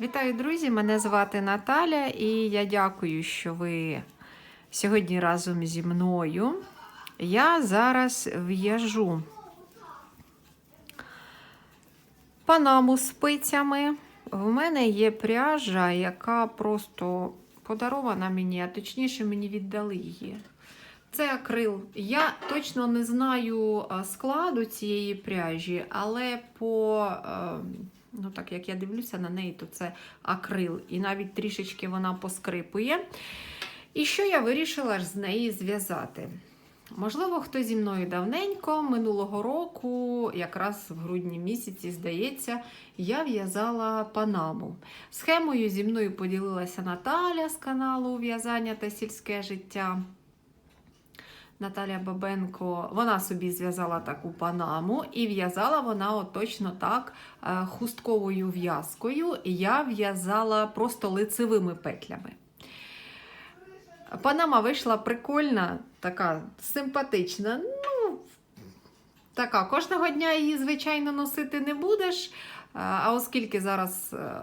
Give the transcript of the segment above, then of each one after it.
Вітаю, друзі! Мене звати Наталя, і я дякую, що ви сьогодні разом зі мною. Я зараз в'яжу панаму спицями. В мене є пряжа, яка просто подарована мені, а точніше мені віддали її. Це акрил. Я точно не знаю складу цієї пряжі, але по, е, ну так як я дивлюся на неї, то це акрил. І навіть трішечки вона поскрипує. І що я вирішила з неї зв'язати? Можливо, хто зі мною давненько, минулого року, якраз в грудні місяці, здається, я в'язала панаму. Схемою зі мною поділилася Наталя з каналу В'язання та сільське життя. Наталя Бабенко, вона собі зв'язала таку панаму, і в'язала вона от точно так е, хустковою в'язкою. Я в'язала просто лицевими петлями. Панама вийшла прикольна, така симпатична. Ну, така, кожного дня її, звичайно, носити не будеш. А оскільки зараз е,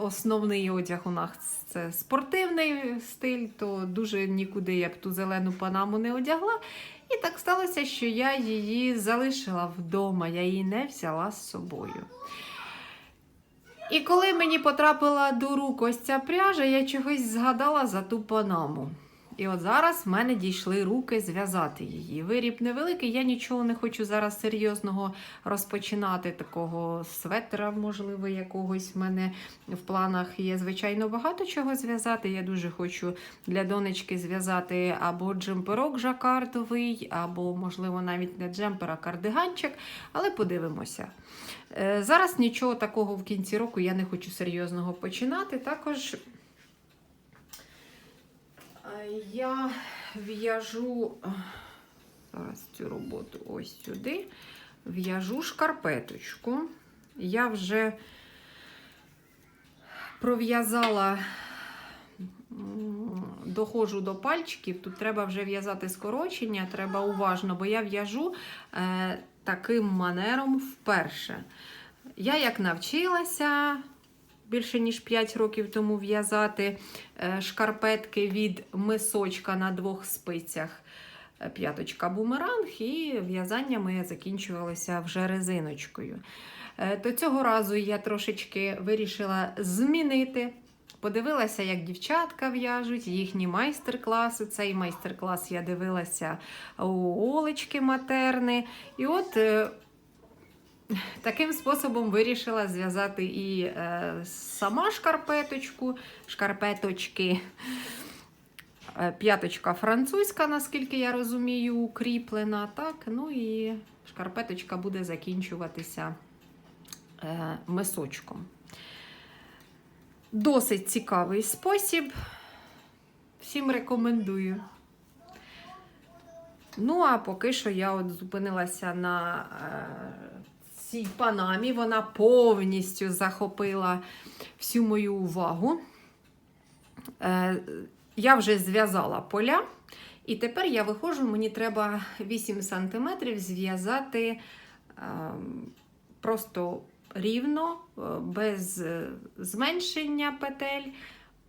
основний одяг у нас це спортивний стиль, то дуже нікуди я б ту зелену панаму не одягла. І так сталося, що я її залишила вдома, я її не взяла з собою. І коли мені потрапила до рук ось ця пряжа, я чогось згадала за ту панаму. І от зараз в мене дійшли руки зв'язати її. Виріб невеликий, я нічого не хочу зараз серйозного розпочинати. Такого светра, можливо, якогось в мене в планах є, звичайно, багато чого зв'язати. Я дуже хочу для донечки зв'язати або джемперок жакардовий, або, можливо, навіть не джемпер, а кардиганчик. Але подивимося. Е, Зараз нічого такого в кінці року я не хочу серйозного починати. Також я в'яжу зараз цю роботу ось сюди. В'яжу шкарпеточку. Я вже пров'язала, доходжу до пальчиків. Тут треба вже в'язати скорочення, треба уважно, бо я в'яжу е, таким манером вперше. Я як навчилася більше ніж 5 років тому в'язати е, шкарпетки від мисочка на двох спицях. е, П'яточка бумеранг, і в'язання моє закінчувалося вже резиночкою. Е, То цього разу я трошечки вирішила змінити. Подивилася, як дівчатка в'яжуть, їхні майстер-класи. Цей майстер-клас я дивилася у Олечки Матерни. І от таким способом вирішила зв'язати і е, сама шкарпеточку, шкарпеточки. Е, П'яточка французька, наскільки я розумію, укріплена. Так? Ну і шкарпеточка буде закінчуватися е, мисочком. Досить цікавий спосіб. Всім рекомендую. Ну, а поки що я от зупинилася на е, цій панамі. Вона повністю захопила всю мою увагу. Е, я вже зв'язала поля, і тепер я виходжу, мені треба 8 см зв'язати е, просто рівно, е, без зменшення петель.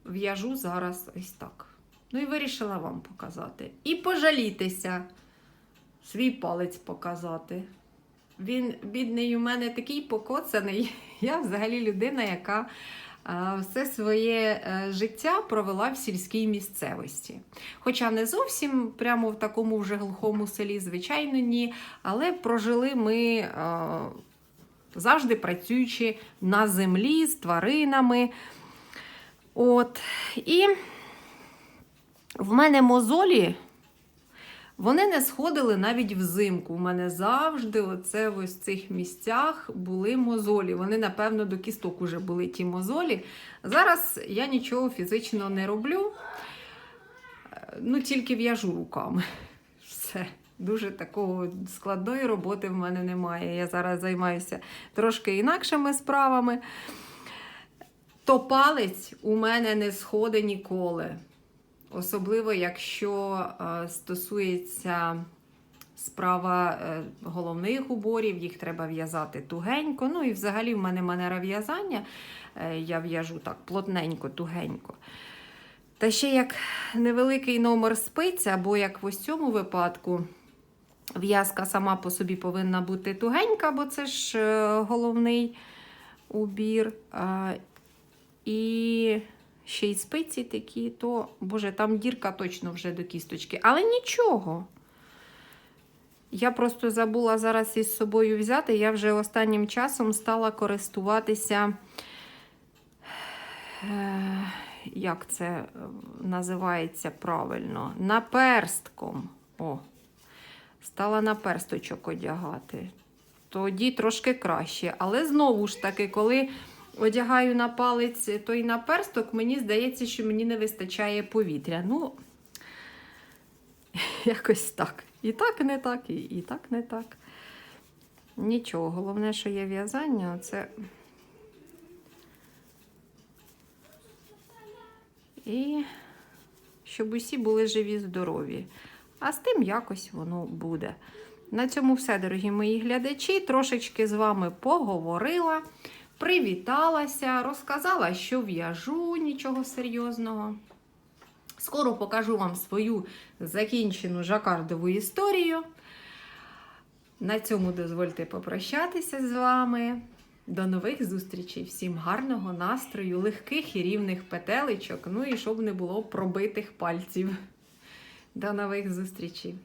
В'яжу зараз ось так. Ну і вирішила вам показати. І пожалітися, свій палець показати. Він, бідний, у мене такий покоцаний. Я взагалі людина, яка все своє е, життя провела в сільській місцевості. Хоча не зовсім прямо в такому вже глухому селі, звичайно, ні. Але прожили ми завжди працюючи на землі з тваринами. От. І в мене мозолі, вони не сходили навіть взимку. У мене завжди оце в ось цих місцях були мозолі. Вони, напевно, до кісток уже були ті мозолі. Зараз я нічого фізично не роблю, Е, ну тільки в'яжу руками. Все. Дуже такого складної роботи в мене немає. Я зараз займаюся трошки інакшими справами. То палець у мене не сходить ніколи. Особливо, якщо е, стосується справа е, головних уборів, їх треба в'язати тугенько. Ну і взагалі в мене манера в'язання. е, Я в'яжу так плотненько, тугенько. Та ще як невеликий номер спиць, або як в ось цьому випадку, в'язка сама по собі повинна бути тугенька, бо це ж головний убір. І ще й спиці такі, то, боже, там дірка точно вже до кісточки. Але нічого. Я просто забула зараз із собою взяти. Я вже останнім часом стала користуватися. Е, як це е, називається правильно? Наперстком. О, стала наперсточок одягати. Тоді трошки краще. Але знову ж таки, коли одягаю на палець той наперсток, мені здається, що мені не вистачає повітря. Ну, якось так. І так не так, і, і так не так. Нічого, головне, що є в'язання, це. І щоб усі були живі, здорові. А з тим якось воно буде. На цьому все, дорогі мої глядачі. Трошечки з вами поговорила, привіталася, розказала, що в'яжу, нічого серйозного. Скоро покажу вам свою закінчену жакардову історію. На цьому дозвольте попрощатися з вами. До нових зустрічей. Всім гарного настрою, легких і рівних петелечок. Ну і щоб не було пробитих пальців. До нових зустрічей!